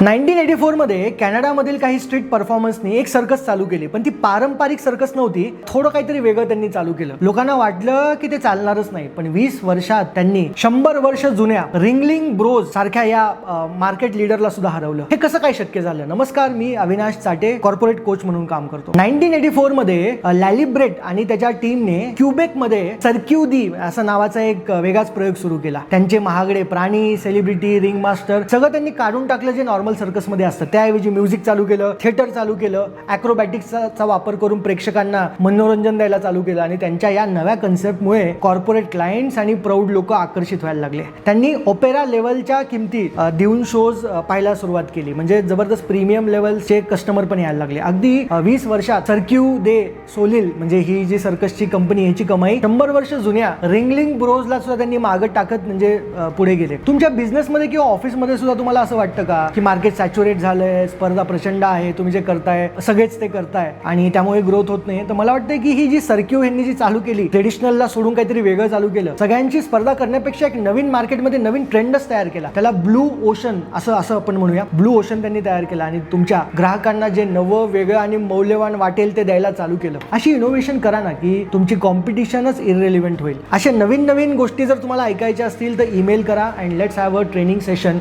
Nineteen eighty फोरमध्ये कॅनडामधील काही स्ट्रीट परफॉर्मन्सनी एक सर्कस चालू केली पण ती पारंपरिक सर्कस नव्हती. थोडं काहीतरी वेगळं त्यांनी चालू केलं. लोकांना वाटलं की ते चालणारच नाही पण वीस वर्षात त्यांनी शंभर वर्ष जुन्या रिंगलिंग ब्रोज सारख्या या मार्केट लिडरला सुद्धा हरवलं. हे कसं काय शक्य झालं? नमस्कार मी अविनाश चाटे कॉर्पोरेट कोच म्हणून काम करतो. नाईन्टीन एटी फोरमध्ये लॅलिब्रेट आणि त्याच्या टीमने क्युबेकमध्ये सर्क्यू दी असं नावाचा एक वेगळाच प्रयोग सुरू केला. त्यांचे महागडे प्राणी सेलिब्रिटी रिंग मास्टर सगळं त्यांनी काढून टाकलं जे नॉर्मल नॉर्मल सर्कसमध्ये असतं. त्याऐवजी म्युझिक चालू केलं थिएटर चालू केलं अॅक्रोबॅटिक्सचा वापर करून प्रेक्षकांना मनोरंजन द्यायला चालू केलं आणि त्यांच्या या नव्या कन्सेप्टमुळे कॉर्पोरेट क्लायंट्स आणि प्रौढ लोक आकर्षित व्हायला लागले. त्यांनी ओपेरा लेवलच्या किमती देऊन शोज पाहायला सुरुवात केली. म्हणजे जबरदस्त प्रीमियम लेवलचे कस्टमर पण यायला लागले. अगदी वीस वर्षात सर्क्यू दे सोलिल म्हणजे ही जी सर्कसची कंपनी याची कमाई शंभर वर्ष जुन्या रिंगलिंग ब्रोजला सुद्धा त्यांनी मागत टाकत म्हणजे पुढे गेले. तुमच्या बिझनेसमध्ये किंवा ऑफिसमध्ये सुद्धा तुम्हाला असं वाटतं का? की मार्केट सॅच्युरेट आहे स्पर्धा प्रचंड आहे तुम्ही जे करताय सगळेच ते करताय. आणि त्यामुळे ग्रोथ होत नाही. तर मला वाटतं की ही जी सर्क्यू यांनी जी चालू केली ट्रेडिशनलला सोडून काहीतरी वेगळं चालू केलं सगळ्यांची स्पर्धा करण्यापेक्षा एक नवीन मार्केटमध्ये नवीन ट्रेंडच तयार केला. त्याला ब्लू ओशन असं असं आपण म्हणूया. ब्लू ओशन त्यांनी तयार केला आणि तुमच्या ग्राहकांना जे नवं वेगळं आणि मौल्यवान वाटेल ते द्यायला चालू केलं. अशी इनोव्हेशन करा ना की तुमची कॉम्पिटिशनच इरेलिव्हंट होईल. अशा नवीन नवीन गोष्टी जर तुम्हाला ऐकायच्या असतील तर ईमेल करा and let's have a training session